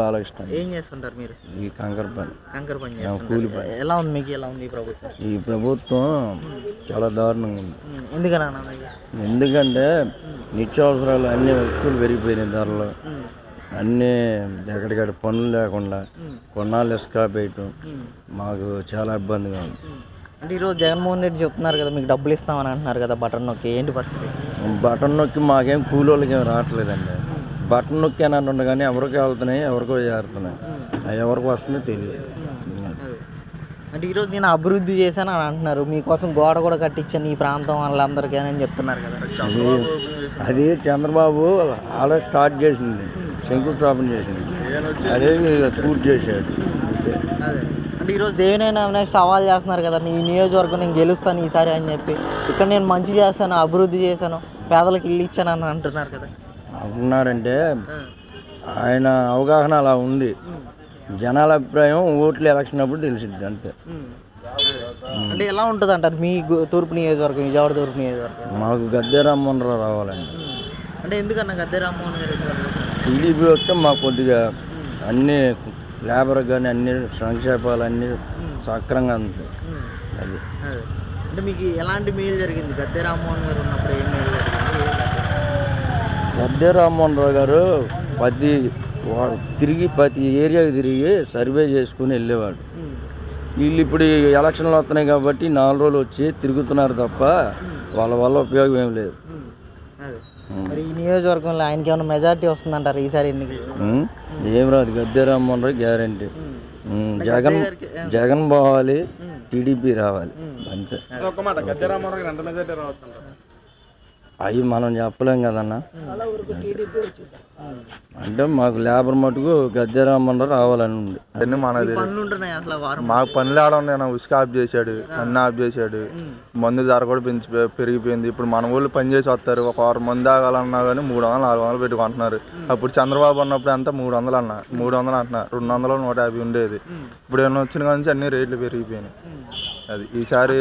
బాలకృష్ణ ఏం చేస్తుంటారు మీరు? ఈ కంకర పని. కంకర పని కూలి పని. ఎలా ఉంది మీకు? ఎలా ఉంది ఈ ప్రభుత్వం? ఈ ప్రభుత్వం చాలా దారుణంగా ఉంది. ఉమ్, ఎందుకని అన్న మీకు? ఎందుకంటే నిత్యావసరాలు అన్ని వస్తువులు పెరిగిపోయినాయి ధరలు. అన్నీ ఎక్కడికక్కడ పనులు లేకుండా కొన్నాళ్ళు ఇసుక వేయటం మాకు చాలా ఇబ్బందిగా ఉంది. అంటే ఈరోజు జగన్మోహన్ రెడ్డి చెప్తున్నారు కదా మీకు డబ్బులు ఇస్తామని అంటున్నారు కదా బటన్ నొక్కి. ఏంటి పరిస్థితి? బటన్ నొక్కి మాకేం కూలోళ్ళకి ఏం రావట్లేదండి. బటన్ నొక్కి అని అంటుండే కానీ ఎవరికి వెళ్తున్నాయి ఎవరికో చేరుతున్నాయి. అవి ఎవరికి వస్తుందో తెలియదు. అంటే ఈరోజు నేను అభివృద్ధి చేశాను అని అంటున్నారు. మీకోసం గోడ కూడా కట్టించాను ఈ ప్రాంతం వాళ్ళందరికీ అని చెప్తున్నారు కదా. అది చంద్రబాబు అలా స్టార్ట్ చేసింది. శంకుస్థాపన చేసింది. అదే పూర్తి చేశాడు. అదే. అంటే ఈరోజు దేవినేని అవినాష్ సవాల్ చేస్తున్నారు కదా నీ నియోజకవర్గం నేను గెలుస్తాను ఈసారి అని చెప్పి. ఇక్కడ నేను మంచి చేస్తాను అభివృద్ధి చేశాను పేదలకు ఇల్లు ఇచ్చాను అని అంటున్నారు కదా. ఉన్నారంటే. ఆయన అవగాహన అలా ఉంది జనాల అభిప్రాయం ఓట్లు ఎలక్షన్ అప్పుడు తెలిసింది అంతే. అంటే ఎలా ఉంటుంది అంటారు మీ తూర్పు నియోజకవర్గం విజయవాడ తూర్పు నియోజకవర్గం మాకు గద్దె రామ్మోహన్ రావాలండి ఉమ్. అంటే ఎందుకన్నా గద్దె రామ్మోహన్ గారు? టీడీపీ వస్తే మాకు కొద్దిగా అన్ని లేబర్ కానీ అన్ని సంక్షేపాలు అన్నీ సక్రంగా అందుతాయి అదే. అంటే మీకు ఎలాంటి మేలు జరిగింది గద్దె రామ్మోహన్ గారు ఉన్నప్పుడు ఏం మేలు జరిగింది ఏం లేదు. గద్దె రామ్మోహన్ రావు గారు ప్రతి తిరిగి ప్రతి ఏరియాకి తిరిగి సర్వే చేసుకుని వెళ్ళేవాడు. వీళ్ళు ఇప్పుడు ఈ ఎలక్షన్లు వస్తున్నాయి కాబట్టి నాలుగు రోజులు వచ్చి తిరుగుతున్నారు తప్ప వాళ్ళ వల్ల ఉపయోగం ఏం లేదు. మరి ఈ నియోజకవర్గంలో ఆయనకి ఏమైనా మెజార్టీ వస్తుందంటారు ఈసారి ఎన్నికలు? ఏం రాదు గద్దె రామ్మోహన్ రావు గ్యారంటీ. జగన్ జగన్ పోవాలి టీడీపీ రావాలి అంతే. అవి మనం చెప్పలేం కదన్న. అంటే మాకు లేబర్ మటుకు గద్దె రావు రావాలని ఉంది. అన్ని మనది మాకు పనులు ఆడ ఉన్నాయి ఉసుక ఆఫ్ చేశాడు అన్ని ఆఫ్ చేశాడు. మందు ధర కూడా పెంచి పెరిగిపోయింది. ఇప్పుడు మన ఊళ్ళు పని చేసి వస్తారు. ఒక వారం మంది ఆగాలన్నా కానీ మూడు వందలు నాలుగు వందలు పెట్టుకుంటున్నారు. అప్పుడు చంద్రబాబు ఉన్నప్పుడు అంతా మూడు వందలు అన్న. మూడు వందలు అంటున్నా రెండు వందలు నూట యాభై ఉండేది. ఇప్పుడు ఏమన్నా వచ్చిన కానీ అన్ని రేట్లు పెరిగిపోయినాయి. అది ఈసారి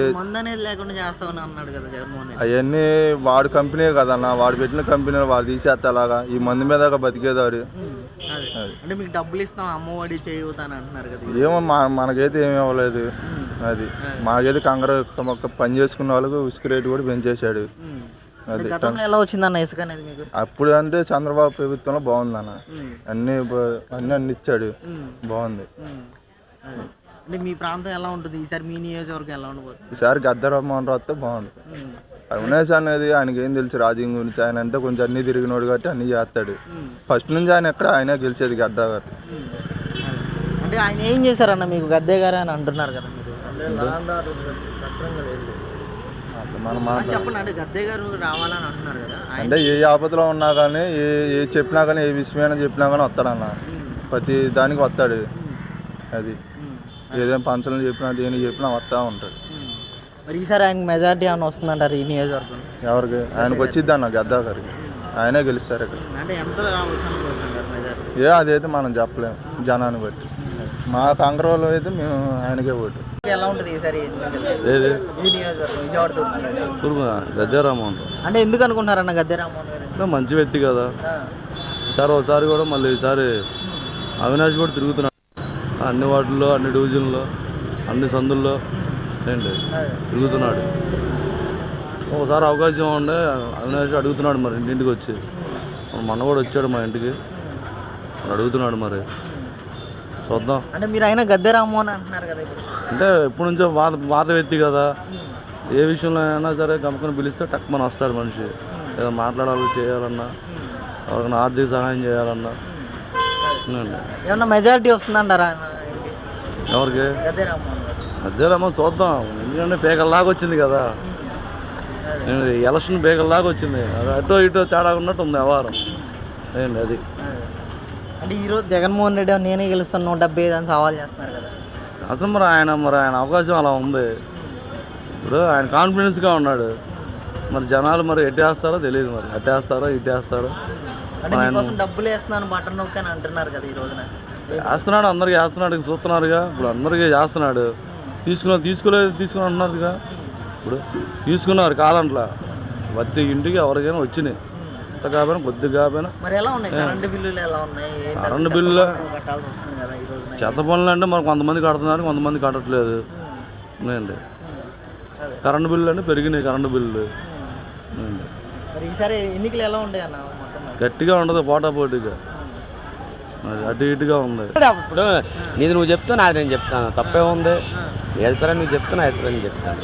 లేకుండా చేస్తామని అన్నాడు కదా జగన్మోహన్ రెడ్డి. అవన్నీ వాడు కంపెనీ కదన్న వాడు పెట్టిన కంపెనీలు వాడు తీసేస్తే అలాగా ఈ మంది మీద బతికేదాడు. ఉమ్. అదే. అంటే మీకు డబ్బులు ఇస్తాం అమ్మఒడి చేయూత అని అంటున్నారు కదా ఏమో మా మనకైతే ఏమీ ఇవ్వలేదు అది. మాకైతే కంగారు పని చేసుకున్న వాళ్ళకు ఉసుక రేటు కూడా పెంచేశాడు. ఉమ్. అంటే గతంలో ఎలా వచ్చిందన్న ఇసుక అనేది మీకు? అప్పుడు అంటే చంద్రబాబు ప్రభుత్వంలో బాగుంది అన్న. అన్ని అన్ని అన్ని ఇచ్చాడు. బాగుంది. అదే. అంటే మీ ప్రాంతం ఎలా ఉంటుంది? ఈసారి మీ నియోజకవర్గం ఎలా ఉండబోతుంది? ఈసారి వస్తే బాగుంది ఉమ్. అవినాష్ అనేది ఆయనకి ఏం తెలుసు రాజకీయం గురించి? ఆయన అంటే కొంచెం అన్ని తిరిగినోడు కాబట్టి అన్ని చేస్తాడు. ఫస్ట్ నుంచి ఆయన ఎక్కడ ఆయనే గెలిచేది గద్ద గారు. అంటే ఆయన ఏం చేశారన్న మీకు గద్దే గారు అని అంటున్నారు కదా చెప్పండి. అంటే గద్దే గారు రావాలని అంటున్నారు కదా. అంటే ఏ ఆపదలో ఉన్నా కానీ ఏ ఏ చెప్పినా కానీ ఏ విషయమైనా చెప్పినా కానీ వస్తాడన్న. ప్రతి దానికి వస్తాడు. అది. ఏదైనా పంచలు చెప్పినా దేనికి చెప్పినా వస్తూ ఉంటాడు. మరి ఈసారి ఆయనకి మెజార్టీ ఏమైనా వస్తుందంటారు ఈ నియోజకవర్గం ఎవరికి? ఆయనకు వచ్చిద్ది అన్న గద్దా గారికి. ఆయనే గెలుస్తారు ఇక్కడ. అంటే ఎంత ఏ అదైతే మనం చెప్పలేము జనాన్ని బట్టి. మా కాంగ్రెస్లో అయితే మేము ఆయనకే ఓటు. ఎలా ఉంటుంది ఈసారి? ఏది? విజయవాడ తూర్పు అంటే ఎందుకు అనుకుంటున్నారన్న గద్దె రామ్మోహన్ గారు? రావు మంచి వ్యక్తి కదా. ఆ. ఈసారి ఒకసారి కూడా మళ్ళీ ఈసారి అవినాష్ కూడా తిరుగుతున్నాడు. అన్ని వార్డుల్లో అన్ని డివిజన్లో అన్ని సందుల్లో ఏంటి. తిరుగుతున్నాడు. ఒకసారి అవకాశం ఉండే అవినాష్ అడుగుతున్నాడు మరి ఇంటింటికి వచ్చి. మన కూడా వచ్చాడు మా ఇంటికి. అడుగుతున్నాడు మరి. చూద్దాం. అంటే మీరు అయినా గద్దె రామ్మోహన్ అంటున్నారు కదా అంటే ఎప్పటి నుంచో వాత వాత వ్యక్తి కదా. ఏ విషయంలో అయినా సరే గమకని పిలిస్తే టక్ మన వస్తాడు మనిషి. ఏదో మాట్లాడాలి చేయాలన్నా ఎవరికైనా ఆర్థిక సహాయం చేయాలన్నా. ఏమన్నా మెజారిటీ వస్తుందంటారా? ఎవరికి? అదేలేమో చూద్దాం. ఎందుకంటే పేకల్లాగా వచ్చింది కదా. ఎలక్షన్ పేకల్లాగా వచ్చింది. అది అటో ఇటో తేడా ఉన్నట్టు ఉంది వ్యవహారం ఏంటి అది అదే. అంటే ఈరోజు జగన్మోహన్ రెడ్డి నేనే గెలుస్తాను నూట డెబ్బై ఐదు అని సవాల్ చేస్తున్నారు కదా. అసలు మరి ఆయన మరి ఆయన అవకాశం అలా ఉంది. ఇప్పుడు ఆయన కాన్ఫిడెన్స్గా ఉన్నాడు. మరి జనాలు మరి ఎట్టేస్తారో తెలియదు మరి. అట్టేస్తారో ఇట్టేస్తారో డబ్బులు వేస్తున్నాను బటన్ నొక్కి అని అంటున్నారు కదా ఈ రోజున. వేస్తున్నాడు అందరికి వేస్తున్నాడు చూస్తున్నారుగా. ఇప్పుడు అందరికీ చేస్తున్నాడు. తీసుకున్న తీసుకోలేదు తీసుకుని అంటున్నారుగా ఇప్పుడు తీసుకున్నారు కాదంట్లా. ప్రతి ఇంటికి ఎవరికైనా వచ్చినాయి. అంత కాకపోయినా కొద్దిగా ఉన్నాయి? కరెంటు బిల్లు చెత్త పనులు అంటే మరి కొంతమంది కడుతున్నారు కొంతమంది కట్టట్లేదు. ఏంటి? కరెంటు బిల్లు అంటే పెరిగినాయి కరెంటు బిల్లు ఏంటి? మరి ఈసారి ఎన్నికలు ఎలా ఉంటాయి అన్న మొత్తం మీద? గట్టిగా ఉండదు పోటా పోటీగా అటు ఇటుగా ఉంది. ఇప్పుడు నీది నువ్వు చెప్తా నాది నేను చెప్తాను. తప్పే ఉంది. అభిప్రాయం నువ్వు చెప్తా నా అభిప్రాయం నేను చెప్తాను.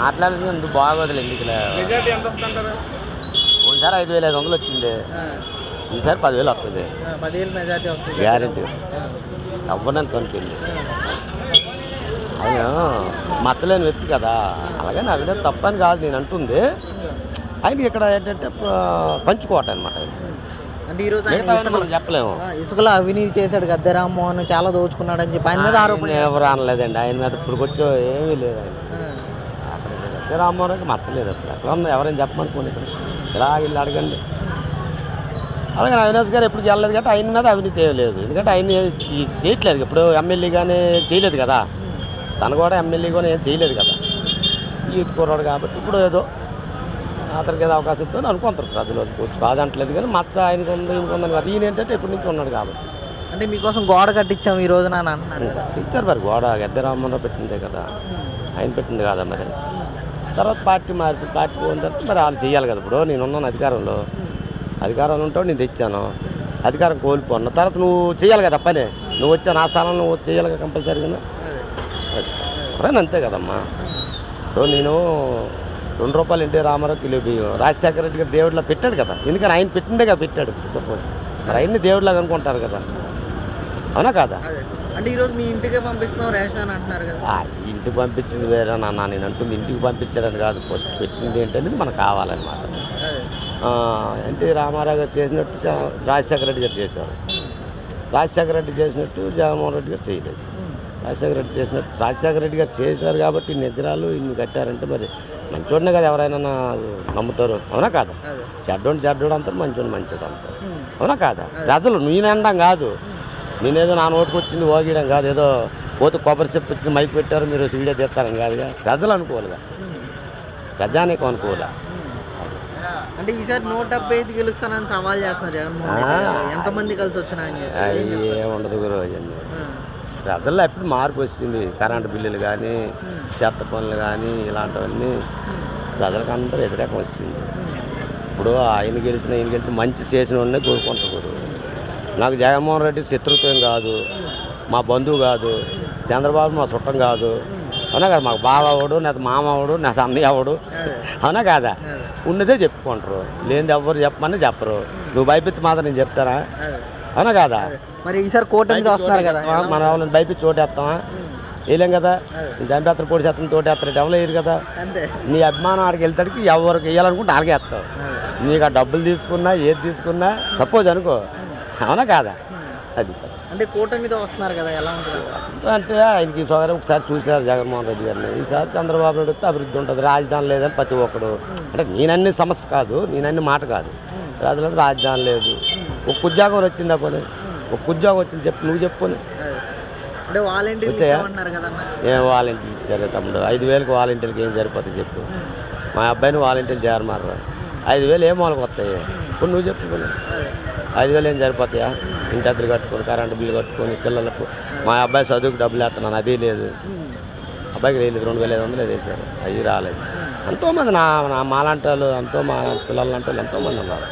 మాట్లాడింది ఎందుకు? బాగోదులే వస్తుంటారు ఒకసారి ఐదు వేల ఐదు వందలు వచ్చింది. ఈసారి పదివేలు వస్తుంది. పదివేలు మెజారిటీ వస్తుంది. గ్యారెంటీ. అవ్వడానికి కొనుక్కుంది ఆయన మచ్చలేని వ్యక్తి కదా. అలాగే నా విధంగా తప్పని కాదు నేను అంటుంది. ఆయనకి ఇక్కడ ఏంటంటే పంచుకోవటం అనమాట అంటే ఈరోజు ఆయన చెప్పలేము. ఇసుకలో అవినీతి చేశాడు గద్దె రామ్మోహన్ చాలా దోచుకున్నాడు అని చెప్పి ఆయన మీద ఆరోపణ ఆయన ఎవరు అనలేదండి. ఆయన మీద ఇప్పుడు వచ్చో ఏమీ లేదు ఆయన అక్కడ రామ్మోహన్కి మచ్చలేదు అసలు. అక్కడ ఉంది. ఎవరైనా చెప్పమనుకోండి ఇక్కడ. ఇలా వీళ్ళు అడగండి. అలాగే అవినాష్ గారు ఎప్పుడు చేయలేదు కాబట్టి ఆయన మీద అవినీతి లేదు. ఎందుకంటే ఆయన చేయట్లేదు. ఇప్పుడు ఎమ్మెల్యే కానీ చేయలేదు కదా. తను కూడా ఎమ్మెల్యే కూడా ఏం చేయలేదు కదా. యూత్ కుర్రాడు కాబట్టి ఇప్పుడు ఏదో అతనికి ఏదో అవకాశం ఇద్దని అనుకుంటారు. ప్రజలు వచ్చి కాదంటలేదు కానీ మచ్చ ఆయనకు ఉంది ఉందని కాదు. ఈయన ఏంటంటే ఇప్పటి నుంచి ఉన్నాడు కాబట్టి. అంటే మీకోసం గోడ కట్టించాం ఈ రోజున కదా. టీచర్ మరి గోడ. గద్దెరామరావు పెట్టిందే కదా. ఆయన పెట్టింది కదా మరి? తర్వాత పార్టీ మార్పు పార్టీ పోయిన తర్వాత మరి వాళ్ళు చేయాలి కదా. ఇప్పుడు నేను ఉన్నాను అధికారంలో. అధికారంలో ఉంటావు నేను తెచ్చాను. అధికారం కోల్పోను. తర్వాత నువ్వు చేయాలి కదా పని. నువ్వు వచ్చా నా స్థానంలో నువ్వు చేయాలి కదా కంపల్సరీగా అంతే కదమ్మా. ఇప్పుడు నేను రెండు రూపాయలు ఎన్టీ రామారావు కిలో బియ్యం. రాజశేఖర రెడ్డి గారు దేవుడిలో పెట్టాడు కదా. ఎందుకని ఆయన పెట్టిందే కదా పెట్టాడు సపోజ్ మరి ఆయన్ని దేవుడిలాగా అనుకుంటారు కదా. అవునా కాదా? అంటే ఈరోజు మీ ఇంటికే పంపిస్తున్నాం రేషన్ అంటున్నారు కదా. ఇంటికి పంపించింది వేరే నాన్న నేను అంటుంది ఇంటికి పంపించారని కాదు. ఫస్ట్ పెట్టింది ఏంటనేది మనకు కావాలన్నమాట. ఎన్టీ రామారావు గారు చేసినట్టు రాజశేఖర రెడ్డి గారు చేశారు. రాజశేఖర రెడ్డి చేసినట్టు జగన్మోహన్ రెడ్డి గారు చేయలేదు. రాజశేఖర రెడ్డి చేసినట్టు రాజశేఖర రెడ్డి గారు చేశారు కాబట్టి ఎకరాలు ఇన్ని కట్టారంటే మరి మంచోడినే కదా ఎవరైనా నమ్ముతారు. అవునా కాదా? చెడ్డోడు చెడ్డోడు అంటారు మంచోడు మంచోడు అంటారు. అవునా కాదా? ప్రజలు నేను అనడం కాదు. నేనేదో నా నోటికి వచ్చింది ఓగియడం కాదు. ఏదో పోతే కొబ్బరి చెప్పు ఇచ్చి మైక్ పెట్టారు మీరు వీడియో తీస్తారని కాదుగా ప్రజలు అనుకోవాలిగా. ప్రజానికి అనుకోవాలి? అంటే ఈసారి నూట డెబ్బై ఐదు గెలుస్తానని సవాల్ చేస్తున్నారు జగన్మోహన్. ఎంతమంది కలిసి వచ్చినా అని చెప్పి అవి ఏముండదు గురు ప్రజల్లో ఎప్పుడు మార్పు వచ్చింది. కరెంటు బిల్లులు కానీ చెత్త పనులు కానీ ఇలాంటివన్నీ ప్రజలకు అందరూ వ్యతిరేకం వచ్చింది. ఇప్పుడు ఆయన గెలిచిన ఈయన గెలిచిన మంచి చేసిన వాడినే కోరుకుంటున్నారు నాకు జగన్మోహన్ రెడ్డి శత్రుత్వం కాదు మా బంధువు కాదు చంద్రబాబు మా చుట్టం కాదు. అవునా కదా? మాకు బావడు నాకు మామవుడు నాకు అన్నయ్య అవడు అవునా కాదా? ఉన్నదే చెప్పుకుంటారు. లేనిది ఎవ్వరు చెప్పమని చెప్పరు. నువ్వు భయపెత్తి మాత్రం నేను చెప్తారా అవునా కాదా? మరి ఈసారి కూటమి మీద వస్తున్నారు కదా? మన వాళ్ళని భయపెట్టి చోటేస్తామా వేయలేం కదా? జంపేత్తలు పొడి చేస్తాం తోటేస్తారు. ఎవరు వేయరు కదా? నీ అభిమానం ఆడికి వెళ్తాడికి ఎవరికి వేయాలనుకుంటే ఆడికి వేస్తావు. నీకు ఆ డబ్బులు తీసుకున్నా ఏది తీసుకున్నా సపోజ్ అనుకో. అవునా కాదా? అది అంటే కూటమి మీద వస్తున్నారు కదా ఎలా ఉంటుంది? అంటే ఆయనకి సోదరం ఒకసారి చూశారు జగన్మోహన్ రెడ్డి గారిని. ఈసారి చంద్రబాబు నాయుడు వస్తే అభివృద్ధి ఉంటుంది. రాజధాని లేదని ప్రతి ఒక్కడు. అంటే నేనన్ని సమస్య కాదు నేనన్ని మాట కాదు. రాజధాని లేదు ఒక ఉద్యోగం వచ్చిందా పోనీ ఒక ఉద్యోగం వచ్చింది చెప్పు నువ్వు చెప్పు. అంటే వాలంటీర్లు. ఏం వాలంటీర్లు ఇచ్చారు తమ్ముడు. ఐదు వేలకు వాలంటీర్కి ఏం సరిపోతుంది చెప్పు. మా అబ్బాయిని వాలంటీర్లు చేరమారు ఐదు వేలు ఏం వాళ్ళకి వస్తాయి? ఇప్పుడు నువ్వు చెప్పు. ఐదు వేలు ఏం సరిపోతాయా? ఇంటి అద్దెలు కట్టుకొని కరెంటు బిల్లు కట్టుకొని పిల్లలకు మా అబ్బాయి చదువుకు డబ్బులు వేస్తున్నాను అది లేదు. అబ్బాయికి లేదు రెండు వేల ఐదు వందలు వేసారు అవి రాలేదు. ఎంతోమంది నా నా మాలాంటి వాళ్ళు ఎంతో మా పిల్లలు వాళ్ళు ఎంతోమంది ఉన్నారు.